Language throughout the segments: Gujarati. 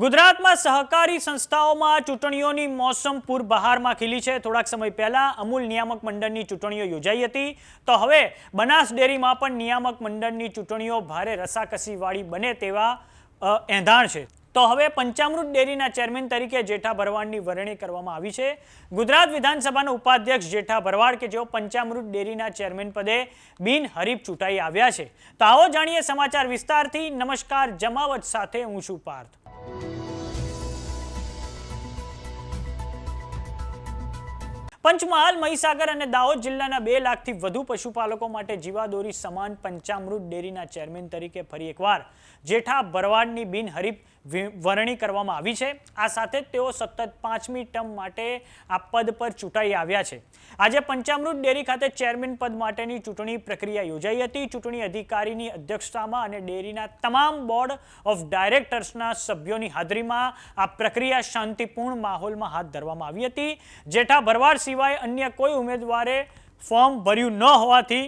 ગુજરાતમાં સહકારી સંસ્થાઓમાં ચૂંટણીઓની મોસમ પૂર બહારમાં ખીલી છે. થોડાક સમય પહેલા અમૂલ નિયામક મંડળની ચૂંટણીઓ યોજાઈ હતી. તો હવે બનાસ ડેરીમાં પણ નિયામક મંડળની ચૂંટણીઓ ભારે રસાકસીવાળી બને તેવા એંધાણ છે. તો હવે પંચામૃત ડેરીના ચેરમેન તરીકે જેઠા ભરવાડની વરણી કરવામાં આવી છે. ગુજરાત વિધાનસભાના ઉપાધ્યક્ષ જેઠા ભરવાડ કે જેઓ પંચામૃત ડેરીના ચેરમેન પદે બિનહરીફ ચૂંટાઈ આવ્યા છે. તો આવો જાણીએ સમાચાર વિસ્તારથી. નમસ્કાર, જમાવટ સાથે હું છું પાર્થ. પંચમહાલ, મહીસાગર અને દાહોદ જિલ્લાના બે લાખથી વધુ પશુપાલકો માટે જીવાદોરી સમાન પંચામૃત ડેરીના ચેરમેન તરીકે ફરી એકવાર જેઠા ભરવાડની બિનહરીફ વરણી કરવામાં આવી છે. આ સાથે જ તેઓ સતત પાંચમી ટર્મ માટે આ પદ પર ચૂંટાઈ આવ્યા છે. આજે પંચામૃત ડેરી ખાતે ચેરમેન પદ માટેની ચૂંટણી પ્રક્રિયા યોજાઈ હતી. ચૂંટણી અધિકારીની અધ્યક્ષતામાં અને ડેરીના તમામ બોર્ડ ઓફ ડાયરેક્ટર્સના સભ્યોની હાજરીમાં આ પ્રક્રિયા શાંતિપૂર્ણ માહોલમાં હાથ ધરવામાં આવી હતી. જેઠા ભરવાડ સિવાય અન્ય કોઈ ઉમેદવારે ફોર્મ ભર્યું ન હોવાથી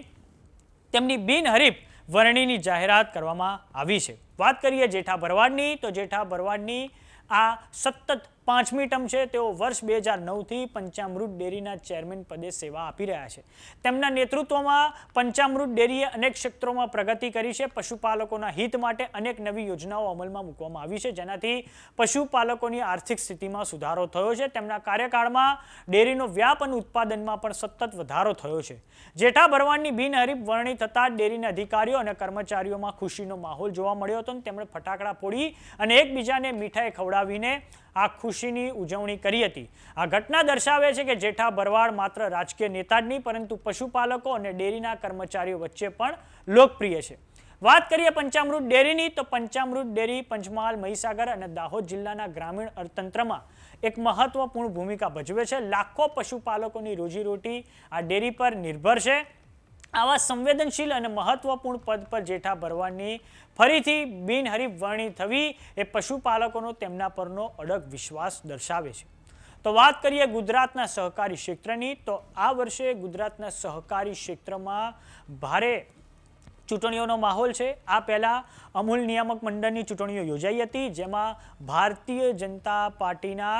તેમની બિનહરીફ વરણીની જાહેરાત કરવામાં આવી છે. વાત કરીએ જેઠા ભરવાડની તો જેઠા ભરવાડની આ સતત પાંચમી ટર્મ છે, તેઓ વર્ષ બે હજાર નવથી પંચામૃત ડેરીના ચેરમેન પદે સેવા આપી રહ્યા છે. તેમના નેતૃત્વમાં પંચામૃત ડેરીએ અનેક ક્ષેત્રોમાં પ્રગતિ કરી છે. પશુપાલકોના હિત માટે અનેક નવી યોજનાઓ અમલમાં મૂકવામાં આવી છે. જેનાથી પશુપાલકોની આર્થિક સ્થિતિમાં સુધારો થયો છે. તેમના કાર્યકાળમાં ડેરીનો વ્યાપ અને ઉત્પાદનમાં પણ સતત વધારો થયો છે. જેઠા ભરવાડની બિનહરીફ વરણી થતાં ડેરીના અધિકારીઓ અને કર્મચારીઓમાં ખુશીનો માહોલ જોવા મળ્યો હતો તેમણે ફટાકડા ફોડી અને એકબીજાને મીઠાઈ ખવડાવીને આ ખુશીની ઉજવણી કરી હતી. આ ઘટના દર્શાવે છે કે જેઠા ભરવાડ માત્ર રાજકીય નેતા જ નહીં, પરંતુ પશુપાલકો અને ડેરીના કર્મચારીઓ વચ્ચે પણ લોકપ્રિય છે. વાત કરીએ પંચામૃત ડેરીની, તો પંચામૃત ડેરી પંચમહાલ, મહીસાગર અને દાહોદ જિલ્લાના ગ્રામીણ અર્થતંત્રમાં એક મહત્વપૂર્ણ ભૂમિકા ભજવે છે. લાખો પશુપાલકોની રોજીરોટી આ ડેરી પર નિર્ભર છે. આવા સંવેદનશીલ અને મહત્વપૂર્ણ પદ પર જેઠા ભરવાની ફરીથી બિનહરીફ વરણી થવી એ પશુપાલકોનો તેમના પરનો અડગ વિશ્વાસ દર્શાવે છે. તો વાત કરીએ ગુજરાતના સહકારી ક્ષેત્રની, તો આ વર્ષે ગુજરાતના સહકારી ક્ષેત્રમાં ભારે ચૂંટણીઓનો માહોલ છે. આ પહેલાં અમૂલ નિયામક મંડળની ચૂંટણીઓ યોજાઈ હતી, જેમાં ભારતીય જનતા પાર્ટીના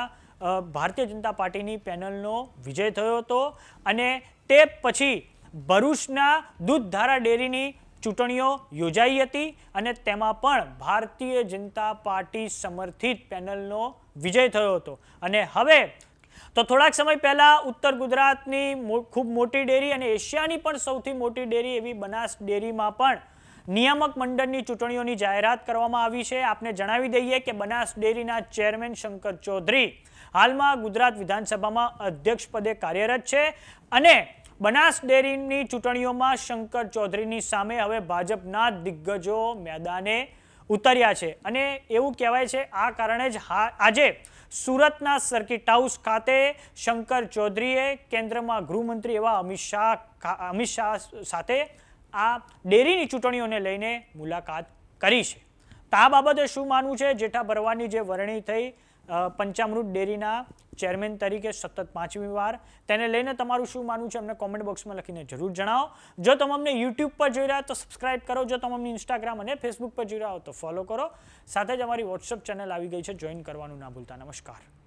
ભારતીય જનતા પાર્ટીની પેનલનો વિજય થયો હતો અને તે પછી ભરૂચના દૂધધારા ડેરીની ચૂંટણીઓ યોજાઈ હતી અને તેમાં પણ ભારતીય જનતા પાર્ટી સમર્થિત પેનલનો વિજય થયો હતો. અને હવે તો થોડાક સમય પહેલા ઉત્તર ગુજરાતની ખૂબ મોટી ડેરી અને એશિયાની પણ સૌથી મોટી ડેરી એવી બનાસ ડેરીમાં પણ નિયામક મંડળની ચૂંટણીઓની જાહેરાત કરવામાં આવી છે. આપને જણાવી દઈએ કે બનાસ ડેરીના ચેરમેન શંકર ચૌધરી હાલમાં ગુજરાત વિધાનસભામાં અધ્યક્ષ પદે કાર્યરત છે અને બનાસ ડેરીની ચૂંટણીઓમાં શંકર ચૌધરીની સામે હવે ભાજપના દિગ્ગજો મેદાને ઉતર્યા છે. અને એવું કહેવાય છે, આ કારણે જ આજે સુરતના સર્કિટ હાઉસ ખાતે શંકર ચૌધરીએ કેન્દ્રમાં ગૃહમંત્રી એવા અમિત શાહ અમિત શાહ સાથે આ ડેરીની ચૂંટણીઓને લઈને મુલાકાત કરી છે. તો આ બાબતે શું માનવું છે? જેઠા ભરવાની જે વરણી થઈ પંચામૃત ડેરીના ચેરમેન તરીકે સતત પાંચમી વાર. તેને લઈને તમારું શું માનવું છે અમને કોમેન્ટ બોક્સમાં લખીને જરૂર જણાવો. જો તમે અમને યુટ્યુબ પર જોઈ રહ્યા તો સબસ્ક્રાઇબ કરો. જો તમે અમને ઇન્સ્ટાગ્રામ અને ફેસબુક પર જોઈ રહ્યા હો તો ફોલો કરો. સાથે જ અમારી વોટ્સઅપ ચેનલ આવી ગઈ છે. જોઈન કરવાનું ના ભૂલતા. નમસ્કાર.